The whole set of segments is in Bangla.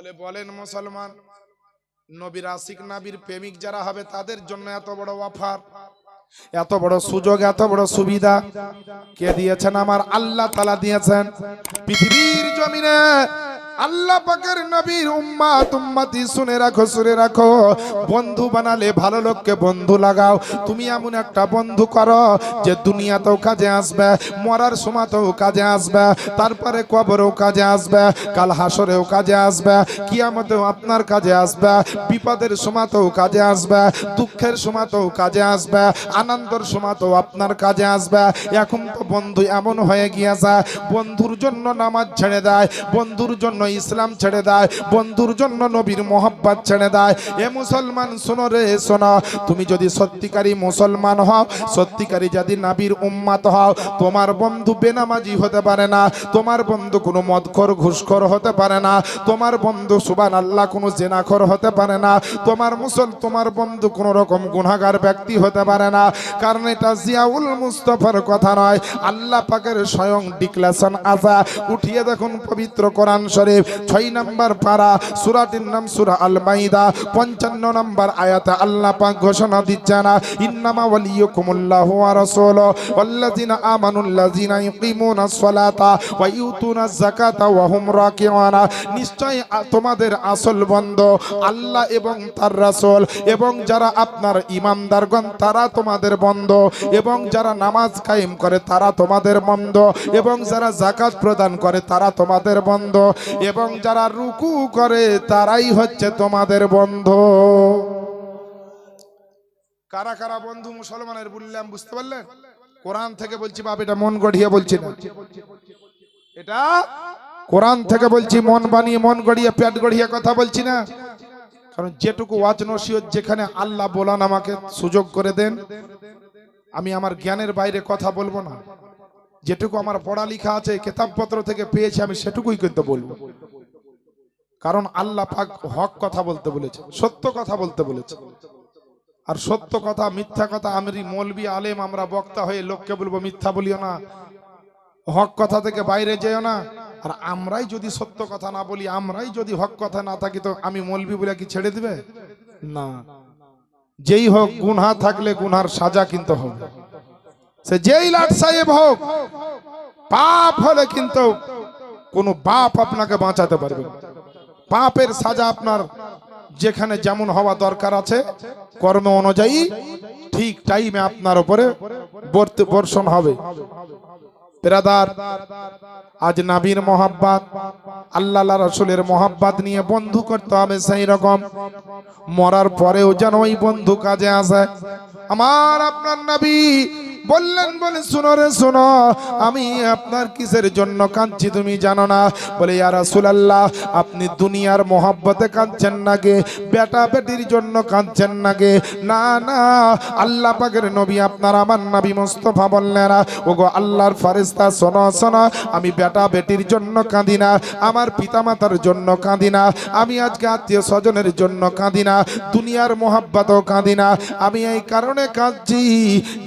তাহলে বলেন মুসলমান, নবীর আশিক নাবির প্রেমিক যারা হবে তাদের জন্য এত বড় অফার, এত বড় সুযোগ, এত বড় সুবিধা। কে দিয়েছেন? আমার আল্লাহ তালা দিয়েছেন। পৃথিবীর জমিনে আল্লাহ পাকের নবীর উম্মাত, উম্মাতি শুনে রাখো শুনে রাখো। বন্ধু বানালে ভালো লোককে বন্ধু লাগাও। তুমি এমন একটা বন্ধু করো যে দুনিয়াতেও কাজে আসবে, মরার সময়তেও কাজে আসবে, তারপরে কবরেও কাজে আসবে, কাল হাসরেও কাজে আসবে, কিয়ামতেও আপনার কাজে আসবে, বিপদের সময়তেও কাজে আসবে, দুঃখের সময়তেও কাজে আসবে, আনন্দের সময়তেও আপনার কাজে আসবে। এখন তো বন্ধু এমন হয়ে গিয়েছে, বন্ধুর জন্য নামাজ ছেড়ে দেয়, বন্ধুর জন্য ইসলাম ছেড়ে দেয়, বন্ধুর জন্য নবীর মোহাব্বত ছেড়ে দেয়। এ মুসলমান, শোনো রে, শোনো। তুমি যদি সত্যিকারী মুসলমান হও, সত্যিকারী যদি নাবির উম্মাত হও, তোমার বন্ধু বেনামাজি হতে পারে না, তোমার বন্ধু কোনো মদখর, ঘুষখোর হতে পারে না, তোমার বন্ধু সুবান আল্লাহ কোনো জেনাখর হতে পারে না, তোমার মুসল, তোমার বন্ধু কোনো রকম গুনাহগার ব্যক্তি হতে পারে না। কারণ এটা জিয়াউল মুস্তফার কথা নয়, আল্লাহ পাকের স্বয়ং ডিক্লেশন আসা উঠিয়ে দেখুন পবিত্র কোরআন শরীফ। ছয় নম্বর পারা, সুরাটির নাম সুরা আল মাইদা পঞ্চান্ন নম্বর আয়াতে আল্লাহ পাক ঘোষণা দিচ্ছে না ইন্নামা ওয়ালিয়ুকুমুল্লাহু ওয়া রাসূলু ওয়াল্লাযিনা আমানুল্লাযিনা ইউকিমুনাস সালাতা ওয়া ইউতুনাজ যাকাতা ওয়া হুম রাকিউনা। নিশ্চয় তোমাদের আসল বন্ধ আল্লাহ এবং তার রাসূল এবং যারা আপনার ইমামদারগণ তারা তোমাদের বন্ধ এবং যারা নামাজ কায়েম করে, তারা তোমাদের বন্ধ এবং যারা জাকাত প্রদান করে, তারা তোমাদের বন্ধ। এবং যারা রুকু করে, তারাই হচ্ছে তোমাদের বন্ধ। কারা কারা বন্ধু মুসলমানের বললাম, বুঝতে পারলেন? কোরআন থেকে বলছি, বাপ, এটা মন গড়িয়ে বলছি না। এটা কোরআন থেকে বলছি, মন বানিয়ে, মন গড়িয়ে, পেট গড়িয়ে কথা বলছি না। কারণ যেটুকু ওয়াজ যেখানে আল্লাহ বলান আমাকে সুযোগ করে দেন, আমি আমার জ্ঞানের বাইরে কথা বলব না। যেটুকু আমার পড়ালেখা আছে, কেতাবপত্র থেকে পেয়েছি, আমি সেটুকুই কিন্তু বলব। কারণ আল্লাহ পাক হক কথা বলতে বলেছে সত্য কথা বলতে বলেছে আর সত্য কথা, মিথ্যা কথা আমি মৌলবি, আলেম, আমরা বক্তা হয়ে লোককে বলব, মিথ্যা বলিও না। হক কথা থেকে বাইরে যেও না। আর আমরাই যদি সত্য কথা না বলি, আমরাই যদি হক কথা না থাকি, তো আমি মৌলবি বলে কি ছেড়ে দিবে? না। যেই হোক, গুনহা থাকলে গুনহার সাজা কিন্তু হবে। সে যেই লাট সাহেব হোক, পাপ হলে কিন্তু কোনো বাপ আপনাকে বাঁচাতে পারবে। পাপের সাজা আপনার যেখানে যেমন হওয়া দরকার আছে, কর্ম অনুযায়ী ঠিক টাইমে আপনার উপরে বর্ষণ হবে। বেরাদার, আজ নাবির মোহাব্বাত আল্লাহ রসুলের মোহাব্বাত নিয়ে বন্ধু করতে হবে সেই রকম। মরার পরেও যেন ওই বন্ধু কাজে আসে। আমার আপনার নবী বললেন, বলে, শুনো রে, শোনো, আমি আপনার কিসের জন্য কাঁদছি তুমি জানো না? বলে, ইয়া রাসূলুল্লাহ, আপনি দুনিয়ার মোহাব্বতে কাঁদছেন নাকি? বেটা বেটির জন্য কাঁদছেন নাকি? না না, আল্লাহ পাকের নবী আপনার আমার নবী মুস্তফা বললেন ওগো, আল্লাহর ফারিস্তা শোনো শোনো, আমি বেটা বেটির জন্য কাঁদি না, আমার পিতামাতার জন্য কাঁদি না, আমি আজকে আত্মীয় স্বজনের জন্য কাঁদি না, দুনিয়ার মোহাব্বতও কাঁদি না। আমি এই কারণে কাঁদছি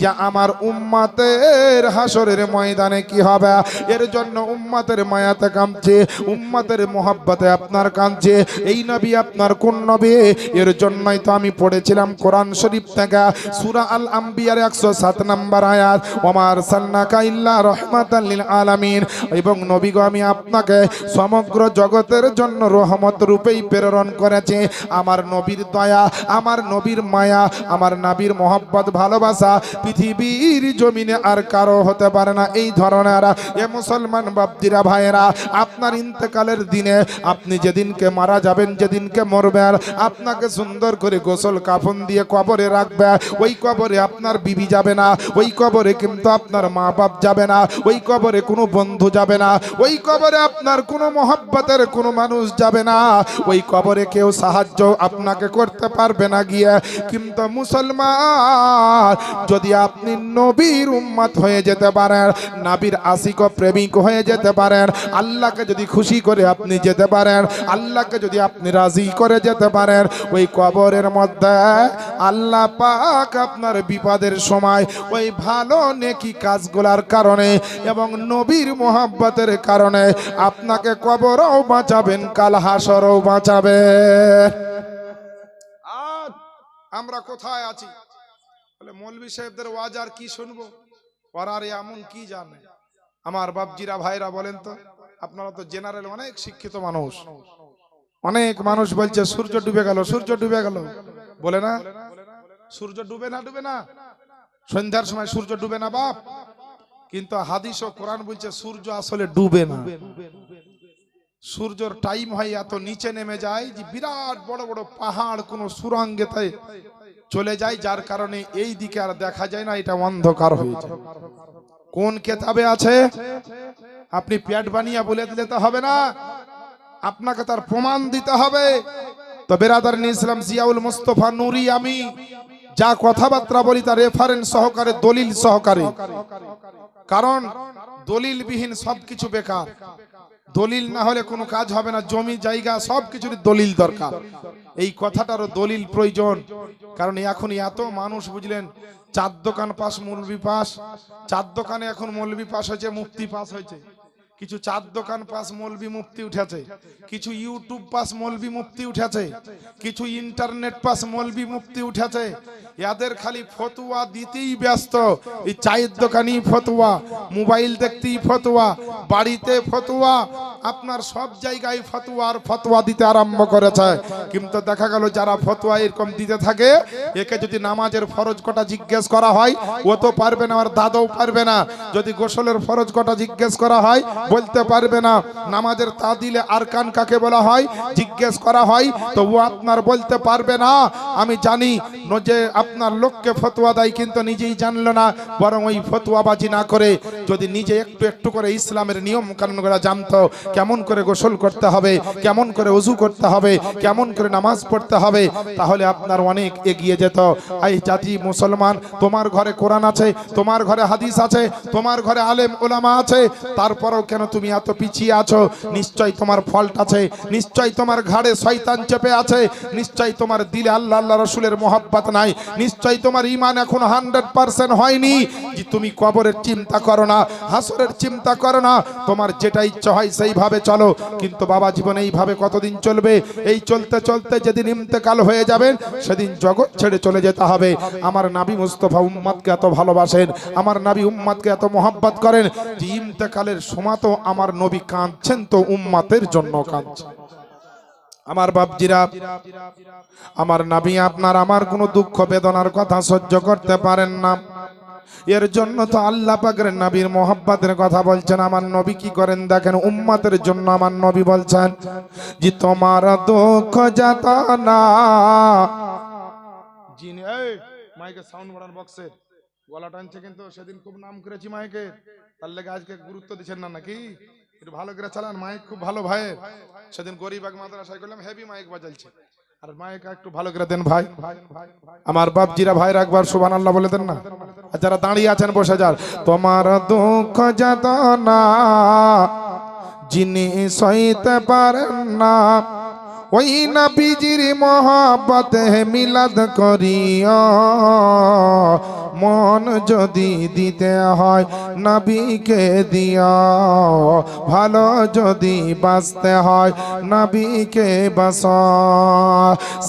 যে আমার উম্মাতের হাসরের ময়দানে কি হবে? এর জন্য উম্মাতের মায়াতে কাঁদছে উম্মাতের মোহাব্বতে আপনার কাঁদছে। এই নবী আপনার কোন নবী? এর জন্যই তো আমি পড়েছিলাম কোরআন শরীফ থেকে। সূরা আল আম্বিয়ার একশো সাত নম্বর আয়াত ওমার সান্নাকা ইল্লা রহমাতাল লিল আলামিন এবং নবী আমি আপনাকে সমগ্র জগতের জন্য রহমত রূপেই প্রেরণ করেছি। আমার নবীর দয়া, আমার নবীর মায়া, আমার নাবির মোহব্বত, ভালোবাসা পৃথিবীর জমিনে আর কারও হতে পারে না। এই ধরনের, এ মুসলমান বাপদিরা ভাইয়েরা, আপনার ইন্তেকালের দিনে আপনি যেদিনকে মারা যাবেন, যেদিনকে মরবেন আপনাকে সুন্দর করে গোসল কাফন দিয়ে কবরে রাখবে, ওই কবরে আপনার বিবি যাবে না, ওই কবরে কিন্তু আপনার মা বাপ যাবে না, ওই কবরে কোনো বন্ধু যাবে না, ওই কবরে আপনার কোনো মহব্বতের কোনো মানুষ যাবে না, ওই কবরে কেউ সাহায্য আপনাকে করতে পারবে না গিয়ে। কিন্তু মুসলমান, যদি আপনি নবীর উম্মত হয়ে যেতে পারেন, নাবির আশিক প্রেমিক হয়ে যেতে পারেন, আল্লাহকে যদি খুশি করে আপনি যেতে পারেন, আল্লাহকে যদি আপনি রাজি করে যেতে পারেন, ওই কবরের মধ্যে আল্লাহ পাক আপনার বিপদের সময় ওই ভালো নেকি কাজগুলার কারণে এবং নবীর মোহাব্বতের কারণে আপনাকে কবরও বাঁচাবেন, কাল হাসরও বাঁচাবেন। আজ আমরা কোথায় আছি? বলে, মৌলভী সাহেবদের ওয়াজ আর কি শুনব? ওরা আর এমন কি জানে? আমার বাপজিরা, ভাইরা বলেন তো, আপনারা তো জেনারেল অনেক শিক্ষিত মানুষ। অনেক মানুষ বলছে, সূর্য ডুবে গেল, সূর্য ডুবে গেল। বলে না? সূর্য ডুবে না ডুবে না? সন্ধ্যার সময় সূর্য ডুবে না বাপ? কিন্তু হাদিস ও কোরআন বলছে, সূর্য আসলে ডুবে না। সূর্যর টাইম হয় এত নিচে নেমে যায় যে বিরাট বড় বড় পাহাড় কোনো সুরাঙ্গেতে চলে যায়, যার কারণে এই দিকে আর দেখা যায় না, এটা অন্ধকার হয়ে যায় কোন কেতাবে আছে? আপনি পেট বানিয়ে বলে দিলে তো হবে না। আপনাকে তার প্রমাণ দিতে হবে। তো বেরাদার ইসলাম জিয়াউল মুস্তফা নুরি আমি যা কথাবার্তা বলি তার রেফারেন্স সহকারে, দলিল সহকারে। কারণ দলিলবিহীন সবকিছু বেকার। দলিল না হলে কোনো কাজ হবে না, জমি, জায়গা, সব কিছুরই দলিল দরকার। এই কথাটারও দলিল প্রয়োজন। কারণ এখন এত মানুষ বুঝলেন, চার দোকান পাস মৌলবি পাস, চার দোকানে এখন মৌলবি পাস হয়েছে, মুক্তি পাস হয়েছে। কিছু চার দোকান পাস মৌলবি মুক্তি উঠেছে, কিছু ইউটিউব পাস মৌলবি মুক্তি উঠেছে, কিছু ইন্টারনেট পাস মৌলবি মুক্তি উঠেছে। এদের খালি ফতুয়া দিতেই ব্যস্ত। এই চায়ের দোকানই ফতুয়া, মোবাইল দেখতেই ফতুয়া, বাড়িতে ফতুয়া, আপনার সব জায়গায় ফতুয়া আর ফতুয়া দিতে আরম্ভ করেছে। কিন্তু দেখা গেল যারা ফতুয়া এরকম দিতে থাকে, একে যদি নামাজের ফরজ কটা জিজ্ঞেস করা হয়, ও তো পারবে না, আর দাদাও পারবে না। যদি গোসলের ফরজ কটা জিজ্ঞেস করা হয় বলতে পারবে না। নামাজের তা দিলে আর কান কাকে বলা হয়? জিজ্ঞেস করা হয় তো ও আপনার বলতে পারবে না। আমি জানি যে আপনার লোককে ফতুয়া দেয়, কিন্তু নিজেই জানলো না, বরং ওই ফতুয়াবাজি না করে যদি নিজে একটু একটু করে ইসলামের নিয়ম কানুনগুলো জানতো, কেমন করে গোসল করতে হবে, কেমন করে অজু করতে হবে, কেমন করে নামাজ পড়তে হবে, তাহলে আপনার অনেক এগিয়ে যেত। এই জাতি মুসলমান, তোমার ঘরে কোরআন আছে, তোমার ঘরে হাদিস আছে, তোমার ঘরে আলেম ওলামা আছে, তারপরেও কেন তুমি এত পিছিয়ে আছো? নিশ্চয় তোমার ফল্ট আছে। নিশ্চয় তোমার ঘাড়ে শয়তান চেপে আছে। নিশ্চয় তোমার দিলে আল্লাহ আল্লাহ রসুলের মোহাব্বত নাই। নিশ্চয় তোমার ইমান এখন হান্ড্রেড পার্সেন্ট হয়নি। যে তুমি কবরের চিন্তা করো না, হাসরের চিন্তা করো না। তোমার যেটা ইচ্ছা হয় সেইভাবে চলো। কিন্তু বাবা জীবন এইভাবে কতদিন চলবে? এই চলতে চলতে যেদিন ইন্তেকাল হয়ে যাবেন সেদিন জগৎ ছেড়ে চলে যেতে হবে। আমার নাবি মুস্তফা উম্মাদকে এত ভালোবাসেন, আমার নাবি উম্মাদকে এত মোহাব্বত করেন যে ইন্তেকালের সময় তো আমার নবী কাঁদছেন তো উম্মাতের জন্য কাঁদছেন আমার বাপজিরা, আমার নাবি আপনার আমার কোনো দুঃখ বেদনার কথা সহ্য করতে পারেন না। এর জন্য তো আল্লাহ পাকের নবীর মোহাব্বতের কথা বলছেন, আমার নবী কি করেন দেখেন, উম্মাতের জন্য আমার নবী বলছেন যে, তোমার দুঃখ যাত না। মাইকে সাউন্ড বাড়ার বক্সে গলা টানছে কিন্তু, সেদিন খুব নাম করেছি মাইকে। তার লেগে আজকে গুরুত্ব দিচ্ছেন না নাকি? একটু ভালো করে চালান, মাইক খুব ভালো ভাই সেদিন গরিবাগ মাদ্রাসায় করলাম হেভি মাইক বাজাইছে। আর মাইক একটু ভালো করে দেন ভাই। আমার বাপজিরা ভাই একবার সুবান আল্লাহ বলে দেন না? আর যারা দাঁড়িয়ে আছেন, বসে যার তোমার দুঃখ যাত না যিনি সইতে পারেন না, ওই নবীজির মহাব্বতে মিলাদ করিও। মন যদি দিতে হয়, নবীকে দিও। ভালো যদি বাঁচতে হয়, নবীকে বাস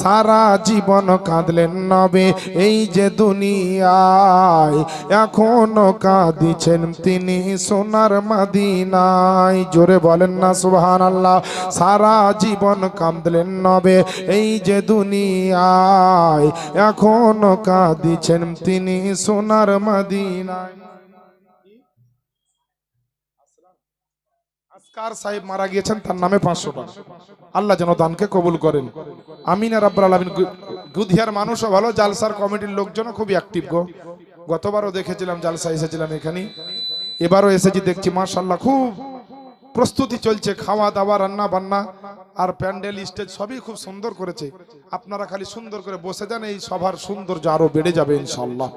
সারা জীবন কাঁদলেন নবে এই যে দুনিয়ায়। এখনও কাঁদিছেন তিনি সোনার মাদিনায়। জোরে বলেন না সুবহান আল্লাহ সারা জীবন কাঁদলেন নবে এই যে দুনিয়ায়। এখনও কাঁদিছেন তিনি সোনার মাদিনায়। সাহেব মারা গিয়েছেন, তার নামে পাঁচশো টাকা। আল্লাহ যেন দানকে কবুল করেন। আমিন আর আব্বাল আলমিন। গুধিয়ার মানুষও ভালো, জালসার কমিটির লোকজনও খুবই অ্যাক্টিভ গো। গতবারও দেখেছিলাম, জালসা এসেছিলাম এখানে এবারও এসেছি, দেখছি মার্শাল্লাহ খুব প্রস্তুতি চলছে, খাওয়া দাওয়া, রান্না বান্না, আর প্যান্ডেল, স্টেজ সবই খুব সুন্দর করেছে। আপনারা খালি সুন্দর করে বসে যান, এই সভার সৌন্দর্য আরও বেড়ে যাবে ইনশাল্লাহ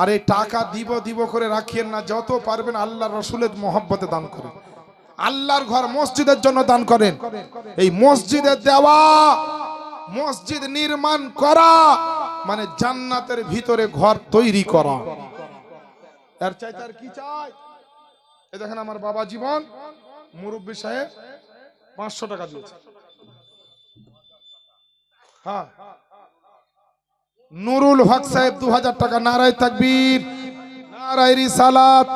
আর এই টাকা দিব দিব করে রাখিয়েন না, যত পারবেন আল্লাহ রসুলের মহব্বতে দান করেন। আল্লাহর ঘর মসজিদের জন্য দান করেন। এই মসজিদে দেওয়া, মসজিদ নির্মাণ করা মানে জান্নাতের ভিতরে ঘর তৈরি করা। এর চাই আর কি চাই? এ দেখেন আমার বাবা জীবন। মুরব্বী সাহেব পাঁচশো টাকা দিয়েছে। হ্যাঁ। নুরুল হক সাহেব দু হাজার টাকা, নারায় তাকবীর, নারায় রিসালাত,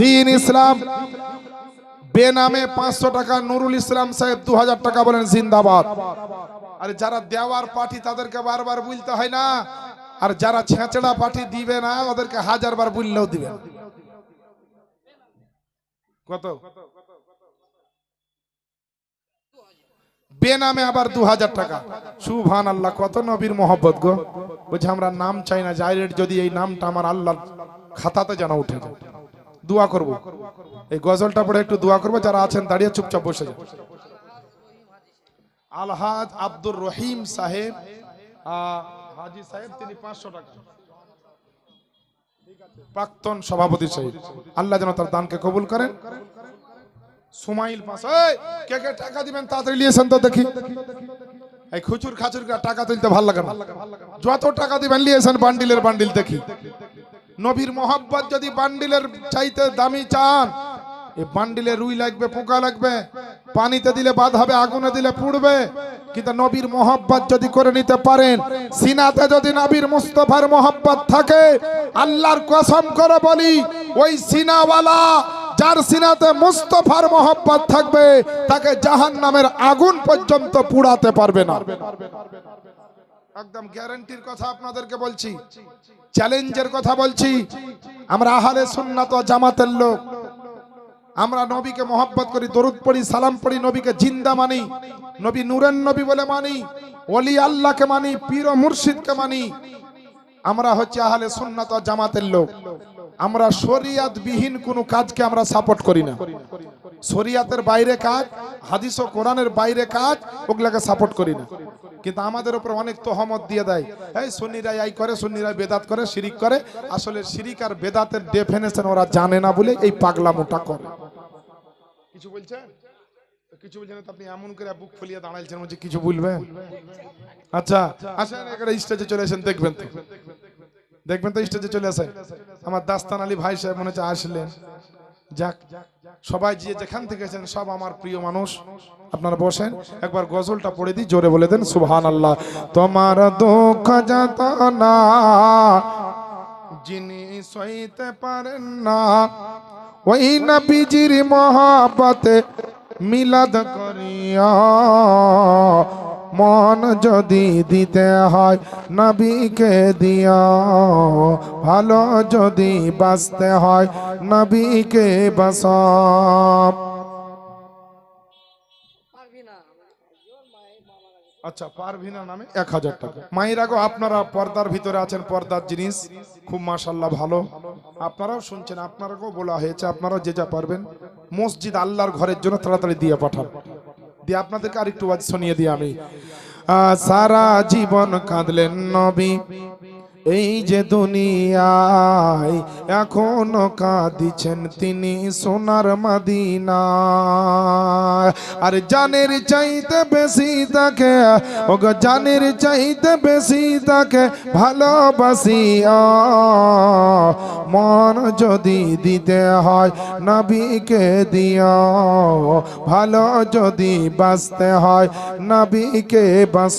দিন ইসলাম, বেনামে পাঁচশো টাকা, নুরুল ইসলাম সাহেব দু হাজার টাকা বলেন জিন্দাবাদ। আর যারা দেওয়ার পার্টি তাদেরকে বারবার বলতে হয় না, আর যারা ছেঁচড়া পার্টি দিবে না, ওদেরকে হাজার বার বললেও দিবে। কত? বেনামে আবার দু হাজার টাকা। সুভান আল্লাহ কত নবীর মোহব্বত গো। বলছে, আমরা নাম চাই না ডাইরেক্ট যদি এই নামটা আমার আল্লাহ খাতাতে যেন উঠে দোয়া করব। এই গজলটা পড়ে একটু দোয়া করব, যারা আছেন দাঁড়িয়ে চুপচাপ বসে যান। আলহাজ আব্দুর রহিম সাহেব হাজি সাহেব, তিনি পাঁচশো টাকা। প্রাক্তন সভাপতি সাহেব। আল্লাহ যেন তার দানকে কবুল করেন। সুমাইল পাঁচ এই, কে কে টাকা দিবেন তাড়াতাড়ি নিয়েছেন তো দেখি। এই খুচুর খাচুর টাকা তুলতে ভালো লাগে যত টাকা দিবেন নিয়েছেন বান্ডিলের বান্ডিল দেখি। নবীর মোহাব্বত যদি বান্ডিলের চাইতে দামি চান এই বান্ডিলে রুই লাগবে পোকা লাগবে পানিতে দিলে বাদ হবে আগুনে দিলে পুড়বে। কিন্তু নবীর মোহাব্বত যদি করে নিতে পারেন সিনাতে যদি নবীর মুস্তফার মোহাব্বত থাকে আল্লাহর কসম করে বলি ওই সিনাওয়ালা যার সিনাতে মুস্তফার মোহাব্বত থাকবে, তাকে জাহান নামের আগুন পর্যন্ত পুড়াতে পারবে না। একদম গ্যারান্টির কথা আপনাদেরকে বলছি। চ্যালেঞ্জের কথা বলছি। আমরা আহালে সুন্নাত জামাতের লোক। আমরা নবীকে মোহাব্বত করি, দরুদ পড়ি, সালাম পড়ি, নবীকে জিন্দা মানি, নবী নূরেন নবী বলে মানি, ওলি আল্লাহকে মানি, পীর মুর্শিদকে মানি। আমরা হচ্ছে আহলে সুন্নাত জামাতের লোক। আমরা শরিয়াত বিহীন কোনো কাজকে আমরা সাপোর্ট করি না। শরিয়াতের বাইরে কাজ, হাদিস ও কোরআনের বাইরে কাজ, ওগুলাকে সাপোর্ট করি না। কিন্তু আমাদের উপর অনেক তহমত দিয়ে দেয়। এই সুন্নিরা এই করে, সুন্নিরা বেদাত করে, শিরিক করে। আসলে শিরিক আর বেদাতের ডেফিনেশন ওরা জানে না বলে এই পাগলামোটা করে। কিছু বলছেন? কিছু বলছেন আপনি এমন করে বুক ফুলিয়ে দাঁড়াইছেন বলছে কিছু বলবেন? আচ্ছা আসেন এখানে স্টেজে চলে আসেন, দেখবেন তো। দেখবেন তো স্টেজে চলে আসে। আমার দাস্তান আলী ভাই সাহেব মনে হচ্ছে আসলেন। যাক, সবাই যে যেখান থেকে এসেছেন, সব আমার প্রিয় মানুষ। আপনারা বসেন, একবার গজলটা পড়ে দিই, জোরে বলে দেন সুবহান আল্লাহ তোমার দুঃখ যাত না যিনি সইতে পারেন না, ওই নবীজির মহাপতে মিলাদ করিয়া মন যদি দিতে হয় নবীকে দিয়া ভালো যদি বাঁচতে হয় নবীকে বাসব আচ্ছা পারভিনা নামে এক হাজার টাকা। মায়েরা গো আপনারা পর্দার ভিতরে আছেন পর্দার জিনিস। খুব মাশাল্লাহ ভালো। আপনারাও শুনছেন আপনারাকেও বলা হয়েছে আপনারাও যে যা পারবেন। মসজিদ আল্লাহর ঘরের জন্য তাড়াতাড়ি দিয়ে পাঠান। দিয়ে আপনাদেরকে আরেকটু আজ শুনিয়ে দিই আমি। সারা জীবন কাঁদলেন নবী। এই যে দুনিয়ায় এখনও কাঁদিছেন তিনি সোনার মাদিনা আর জানের চাইতে বেশি তাকে, ওগো জানের চাইতে বেশি তাকে ভালোবাসিয়া মন যদি দিতে হয় নবীকে দিয়া ভালো যদি বাঁচতে হয় নবীকে বাস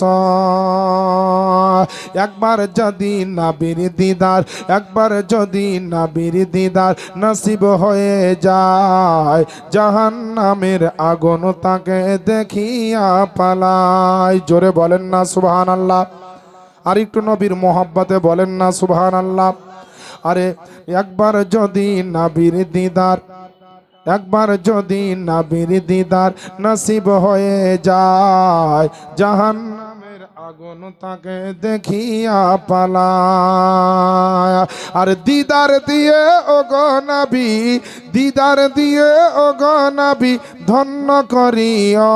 একবার যদি নাবির দিদার, একবার যদি নাবির দিদার নসিব হয়ে যায় জাহান নামের আগুন তাকে দেখিয়া পালায়। জোরে বলেন না সুবহান আল্লাহ আর একটু নবীর মোহাব্বতে বলেন না সুবহান আল্লাহ আরে, একবার যদি নাবির দিদার, একবার যদি নাবির দিদার নসিব হয়ে যায় জাহান আগুন তাকে দেখিয়া পালা আর দিদার দিয়ে ও গনাবি দিদার দিয়ে ও গনাবি ধন্য করিয়া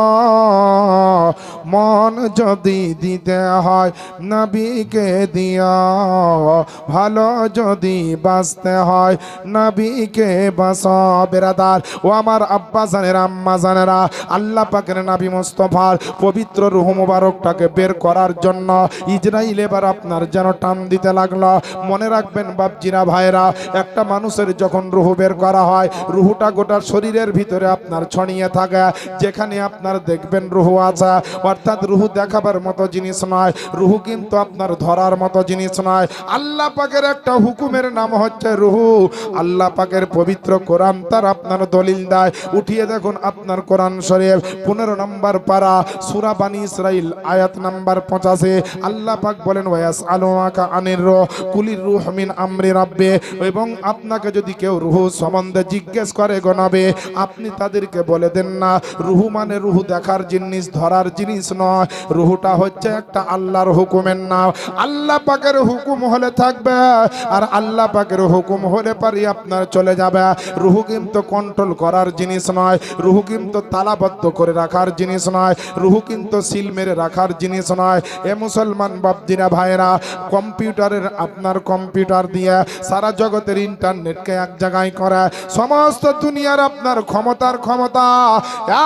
মন যদি দিতে হয়, নবীকে দিয়া। ভালো যদি বাঁচতে হয়, নবীকে বাস বেরাদার, ও আমার আব্বা জানের, আম্মা জানেরা, আল্লাহ পাকের নাবি মোস্তফার পবিত্র রুহ মুবারকটাকে বের করার জন্য ইসরাইল এবার আপনার যেন টান দিতে লাগল। মনে রাখবেন বাপজিরা ভাইরা একটা মানুষের যখন রুহ বের করা হয়, রুহুটা গোটা শরীরের ভিতরে আপনার ছড়িয়ে থাকে। যেখানে আপনার দেখবেন রুহু আছে অর্থাৎ রুহু দেখাবার মতো জিনিস নয়। রুহু কিন্তু আপনার ধরার মতো জিনিস নয়। আল্লাহ পাকের একটা হুকুমের নাম হচ্ছে রুহু। আল্লাহ পাকের পবিত্র কোরআন তার আপনার দলিল দেয়। উঠিয়ে দেখুন আপনার কোরআন শরীফ। পনেরো নম্বর পারা, সুরা বানী ইসরাইল আয়াত নাম্বার পঁচাশি। আল্লাহ পাক বলেন ওয়াস আলোয়াকা আনির রো কুলির রুহ মিন আমরি রাব্বে। এবং আপনাকে যদি কেউ রুহু সম্বন্ধে জিজ্ঞেস করে গনাবে আপনি তাদেরকে বলে দেন না। রুহু মানে রুহু দেখার জিনিস, ধরার জিনিস নয়। রুহুটা হচ্ছে একটা আল্লাহর হুকুমের নাম। আল্লাহ পাকের হুকুম হলে থাকবে আর আল্লাহ পাকের হুকুম হলে পারি আপনার চলে যাবে। রুহু কিন্তু কন্ট্রোল করার জিনিস নয়। রুহু কিন্তু তালাবদ্ধ করে রাখার জিনিস নয়। রুহু কিন্তু সিল মেরে রাখার জিনিস নয়। এ মুসলমান বাপদিরা ভাইরা কম্পিউটারের আপনার কম্পিউটার দিয়ে সারা জগতের ইন্টারনেটকে এক জায়গায় করে। সমস্ত দুনিয়ার আপনার ক্ষমতার ক্ষমতা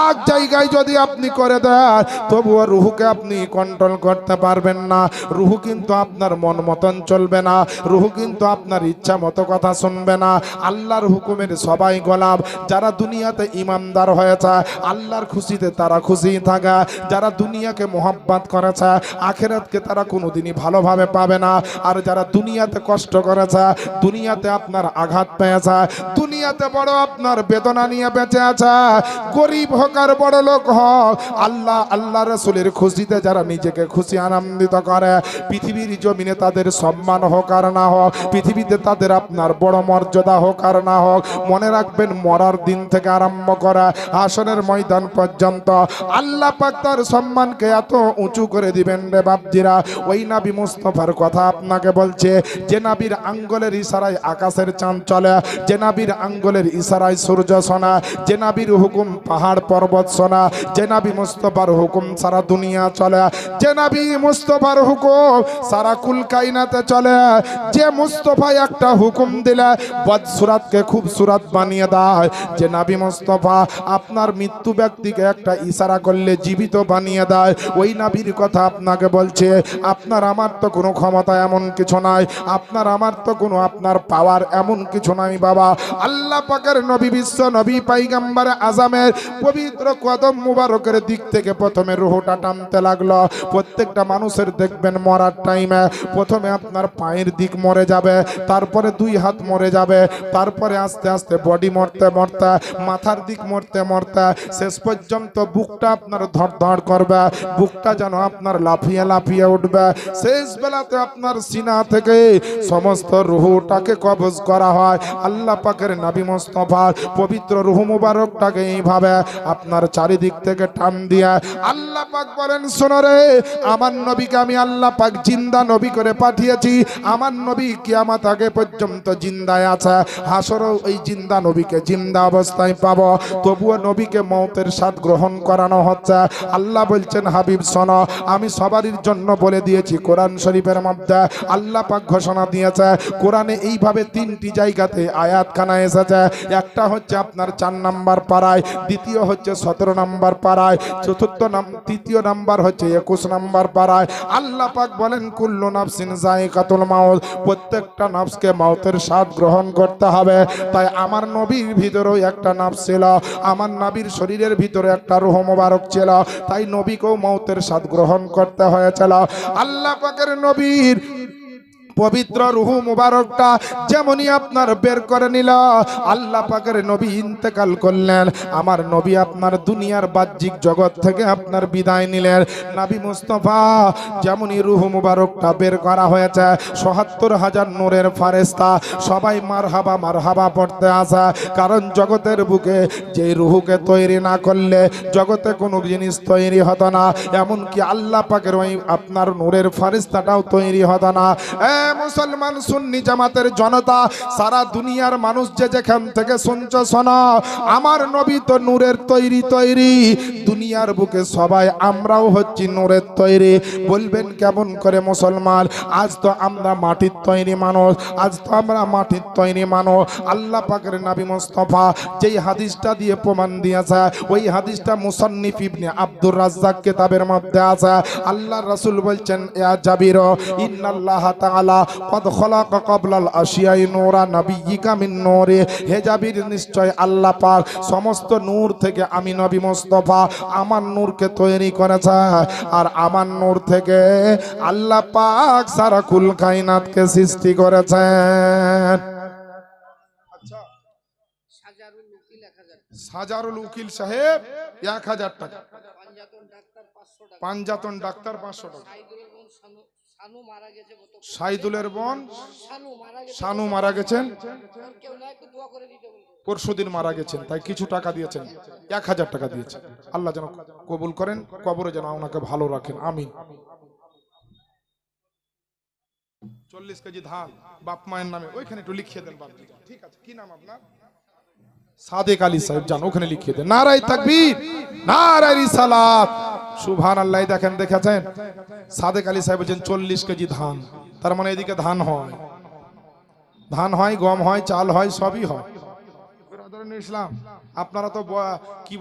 এক জায়গায় যদি আপনি করে দেন তবুও রুহুকে আপনি কন্ট্রোল করতে পারবেন না। রুহু কিন্তু আপনার মন মতন চলবে না। রুহু কিন্তু আপনার ইচ্ছা মতো কথা শুনবে না। আল্লাহর হুকুমের সবাই গোলাম যারা দুনিয়াতে ইমানদার হয়েছে, আল্লাহর খুশিতে তারা খুশি থাকা। যারা দুনিয়াকে মোহাব্বত করেছে, আখেরাতকে তারা কোনোদিনই ভালোভাবে পাবে না। আর যারা দুনিয়াতে কষ্ট করেছে, দুনিয়াতে আপনার আঘাত পেয়েছে, দুনিয়াতে বড় আপনার বেদনা নিয়ে বেঁচে আছে। গরিব হোক আর বড় লোক হোক, আল্লাহ আল্লাহ রসুলের খুশিতে যারা নিজেকে খুশি আনন্দিত করে, পৃথিবীর জমিনে তাদের সম্মান হোক আর না হোক, পৃথিবীতে তাদের আপনার বড় মর্যাদা হোক আর না হোক, মনে রাখবেন মরার দিন থেকে আরম্ভ করা আসনের ময়দান পর্যন্ত আল্লাহ পাক তার সম্মানকে এত উঁচু করে দিবেন রে বাপজিরা। ওই নাবি মুস্তফার কথা আপনাকে বলছে, যে নাবির আঙ্গলের ইশারায় আকাশের চাঁদ চলে, যে নাবির আঙ্গলের ইশারায় সূর্য সোনা যে নাবির হুকুম পাহাড় পর্বত সোনা যে নাবি মুস্তফার হুকুম সারা দুনিয়া চলে। যে নাবি মুস্তফার হুকুম সারা কুল কাইনাতে চলে। যে মুস্তফা একটা হুকুম দিলে, বদসুরাতকে খুব সুরাত বানিয়ে দেয়। যে নাবি মুস্তফা আপনার মৃত্যু ব্যক্তিকে একটা ইশারা করলে জীবিত বানিয়ে দেয়। ওই নাবির কথা আপনাকে বলছে, আপনার আমার তো কোনো ক্ষমতা এমন কিছু নাই। আপনার আমার তো কোনো, আপনার পাওয়ার এমন কিছু নাই বাবা। আল্লাহ পাকের নবী বিশ্ব নবী পাইগাম্বার আজামের পবিত্র কদম মুবারকের দিক থেকে প্রথমে রুহটা টানতে লাগল। প্রত্যেকটা মানুষের দেখবেন মরার টাইমে প্রথমে আপনার পায়ের দিক মরে যাবে, তারপরে দুই হাত মরে যাবে, তারপরে আস্তে আস্তে বডি মরতে মরতে, মাথার দিক মরতে মরতে, শেষ পর্যন্ত বুকটা আপনার ধর ধর করবে, বুকটা যেন আপনার লাফিয়ে লাফিয়ে উঠবে। শেষ বেলাতে আপনার সিনা থেকে সমস্ত রুহুটাকে কবজ করা হয়। আল্লাহ পাকের নাবি মোস্তফার পবিত্র রুহু মুবারকটাকে এইভাবে আপনার চারিদিক থেকে টান দিয়ে আল্লাহ পাক বলেন, শোনো রে, আমার নবীকে আমি আল্লাহ পাক জিন্দা নবী করে পাঠিয়েছি। আমার নবী কিয়ামত আগে পর্যন্ত জিন্দায় আছে। হাসরও এই জিন্দা নবীকে জিন্দা অবস্থায় পাব। তবুও নবীকে মৌতের স্বাদ গ্রহণ করানো হচ্ছে। আল্লাহ বলছেন, হাবিব, শোনো, আমি সবারই জন্য বলে দিয়েছি কোরআন শরীফের মধ্যে। আল্লাহ পাক ঘোষণা দিয়েছে, কোরআনে এইভাবে তিনটি জায়গাতে আয়াতখানা এসেছে। একটা হচ্ছে আপনার চার নাম্বার পাড়ায়, দ্বিতীয় হচ্ছে সতেরো নাম্বার পাড়ায়, চতুর্থ নাম তৃতীয় নাম্বার হচ্ছে একুশ নাম্বার পাড়ায়। আল্লাহ পাক বলেন, কুল্লু নাফসিন জায়কাতুল মাউত, প্রত্যেকটা নাফসকে মাউতের স্বাদ গ্রহণ করতে হবে। তাই আমার নবীর ভিতরেও একটা নাফস ছিল, আমার নবীর শরীরের ভিতরে একটা রুহ মোবারক ছিল, তাই নবীকেও মাউতের স্বাদ গ্রহণ করতে হয়েছিল। আল্লাহ পাকের নবীর পবিত্র রুহু মুবারকটা যেমনই আপনার বের করে নিল, আল্লাহ পাকের নবী ইন্তেকাল করলেন। আমার নবী আপনার দুনিয়ার বাহ্যিক জগৎ থেকে আপনার বিদায় নিলেন। নবী মুস্তফা, যেমনই রুহু মুবারকটা বের করা হয়েছে, সহাত্তর হাজার নূরের ফারেস্তা সবাই মার মারহাবা মারহাবা পড়তে আসা, কারণ জগতের বুকে যে রুহুকে তৈরি না করলে জগতে কোনো জিনিস তৈরি হতো না, এমনকি আল্লাহ পাকের ওই আপনার নূরের ফারিস্তাটাও তৈরি হতো না। এ মুসলমান সুন্নি জামাতের জনতা, সারা দুনিয়ার মানুষ যে যেখান থেকে শুনছ শোনো, আমার নবী তো নূরের তৈরি তৈরি, দুনিয়ার বুকে সবাই আমরাও হচ্ছি নূরের তৈরি। বলবেন কেমন করে মুসলমান? আজ তো আমরা মাটির তৈরি মানুষ, আজ তো আমরা মাটির তৈরি মানুষ। আল্লাহ পাকের নাবি মোস্তফা যেই হাদিসটা দিয়ে প্রমাণ দিয়েছে, ওই হাদিসটা মুসান্নিফ ইবনে আব্দুর রাজ্জাক কিতাবের মধ্যে আছে। আল্লাহ রাসূল বলছেন ইয়া জাবির, ইন্নাল্লাহ তাআলা কদ খলাকা নূরা নাবিয়িকা মিন নূরি হে জাবির নিশ্চয় আল্লাহ পাক সমস্ত নূর থেকে আমি নবী মোস্তফা আমার নূরকে তৈরি করেছে। আর আমার নূর থেকে আল্লাহ পাক সারা কুল কায়নাতকে সৃষ্টি করেছেন উকিল সাজারুল উকিল সাহেব এক হাজার টাকা। পাঞ্জাতন ডাক্তার পাঁচশো টাকা পাঞ্জাতন ডাক্তার পাঁচশো টাকা সাইদুলের বোন শানু মারা গেছেন। পরশুদিন মারা গেছেন তাই কিছু টাকা দিয়েছেন। এক হাজার টাকা দিয়েছেন। আল্লাহ যেন কবুল করেন কবরে যেন ওনাকে ভালো রাখেন। আমিন। চল্লিশ কেজি ধান বাপ মায়ের নামে ওইখানে একটু লিখিয়ে দেন বাপজি ঠিক আছে কি নাম আপনার? সাদেক আলী সাহেব যান, ওখানে লিখিয়ে দেন। নারাই তাকবীর নারাই রিসালাত। সুবহান আল্লাহ দেখেন, দেখেছেন? সাদেক আলী সাহেব বলছেন, চল্লিশ কেজি ধান। তার মানে এদিকে ধান হয়। ধান হয়, গম হয়, চাল হয়, সবই হয়। ইসলাম আপনারা তো কি